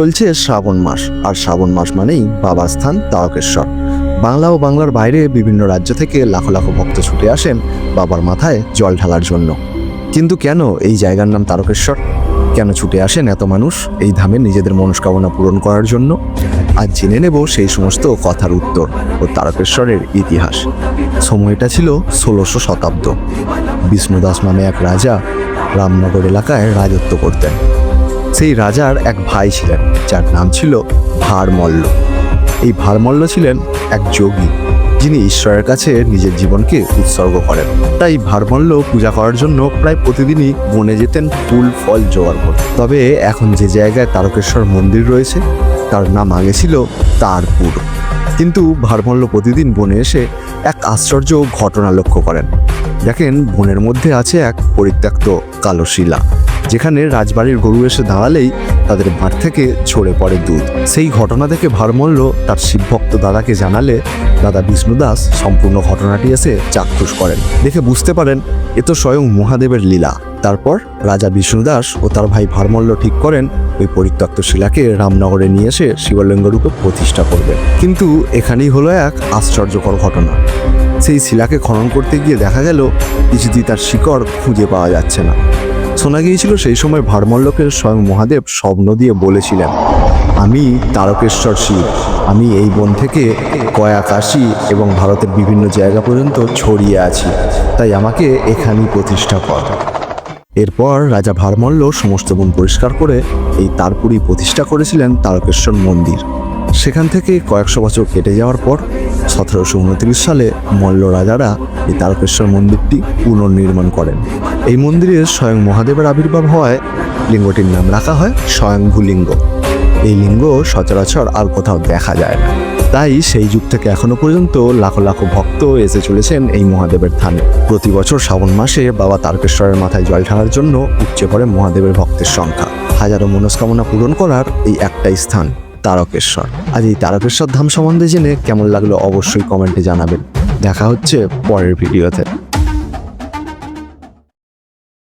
চলছে শ্রাবণ মাস, আর শ্রাবণ মাস মানেই বাবার স্থান তারকেশ্বর। বাংলা ও বাংলার বাইরে বিভিন্ন রাজ্য থেকে লাখো লাখো ভক্ত ছুটে আসেন বাবার মাথায় জল ঢালার জন্য। কিন্তু কেন এই জায়গার নাম তারকেশ্বর? কেন ছুটে আসেন এত মানুষ এই ধামে নিজেদের মনস্কামনা পূরণ করার জন্য? আজ জেনে নেব সেই সমস্ত কথার উত্তর ও তারকেশ্বরের ইতিহাস। সময়টা ছিল ষোলোশো শতাব্দ। বিষ্ণুদাস নামে এক রাজা রামনগর এলাকায় রাজত্ব করতেন। সেই রাজার এক ভাই ছিলেন, যার নাম ছিল ভারমল্ল। এই ভারমল্ল ছিলেন এক যোগী, যিনি ঈশ্বরের কাছে নিজের জীবনকে উৎসর্গ করেন। তাই ভারমল্ল পূজা করার জন্য প্রায় প্রতিদিনই বনে যেতেন ফুল, ফল জোগাড় করতে। তবে এখন যে জায়গায় তারকেশ্বর মন্দির রয়েছে, তার নাম আগে ছিল তারপুর। কিন্তু ভারমল্ল প্রতিদিন বনে এসে এক আশ্চর্য ঘটনা লক্ষ্য করেন। দেখেন, বনের মধ্যে আছে এক পরিত্যক্ত কালো শিলা। যেখানে রাজবাড়ির গরু এসে দাঁড়ালেই তাদের ভাঁড় থেকে ছড়ে পড়ে দুধ। সেই ঘটনা দেখে ভারমল্ল তার শিবভক্ত দাদাকে জানালে দাদা বিষ্ণুদাস সম্পূর্ণ ঘটনাটি এসে চাক্ষুষ করেন। দেখে বুঝতে পারেন, এ তো স্বয়ং মহাদেবের লীলা। তারপর রাজা বিষ্ণুদাস ও তার ভাই ভারমল্ল ঠিক করেন, ওই পরিত্যক্ত শিলাকে রামনগরে নিয়ে এসে শিবলিঙ্গ রূপে প্রতিষ্ঠা করবে কিন্তু এখানেই হলো এক আশ্চর্যকর ঘটনা। সেই শিলাকে খনন করতে গিয়ে দেখা গেল, কিছুতেই তার শিকড় খুঁজে পাওয়া যাচ্ছে না। শোনা গিয়েছিল সেই সময় ভারমল্লকে স্বয়ং মহাদেব স্বপ্ন দিয়ে বলেছিলেন, আমি তারকেশ্বর শিব। আমি এই বন থেকে কয়াকাশি এবং ভারতের বিভিন্ন জায়গা পর্যন্ত ছড়িয়ে আছি। তাই আমাকে এখানেই প্রতিষ্ঠা কর। এরপর রাজা ভারমল্ল সমস্ত বন পরিষ্কার করে এই তারপুরি প্রতিষ্ঠা করেছিলেন তারকেশ্বর মন্দির। সেখান থেকে কয়েকশো বছর কেটে যাওয়ার পর সতেরোশো উনত্রিশ সালে মল্ল রাজারা এই তারকেশ্বর মন্দিরটি পুনর্নির্মাণ করেন। এই মন্দিরে স্বয়ং মহাদেবের আবির্ভাব হওয়ায় লিঙ্গটির নাম রাখা হয় স্বয়ংভূ লিঙ্গ এই লিঙ্গ সচরাচর আর কোথাও দেখা যায় না। তাই সেই যুগ থেকে এখনও পর্যন্ত লাখো লাখো ভক্ত এসে চলেছেন এই মহাদেবের থানে প্রতি বছর শ্রাবণ মাসে বাবা তারকেশ্বরের মাথায় জল ঢালার জন্য উপচে পড়ে মহাদেবের ভক্তের সংখ্যা। হাজারো মনস্কামনা পূরণ করার এই একটাই স্থান, তারকেশ্বর। আজ এই তারকেশ্বর ধাম সম্বন্ধে জেনে কেমন লাগল অবশ্যই কমেন্টে জানাবেন। দেখা হচ্ছে পরের ভিডিওতে।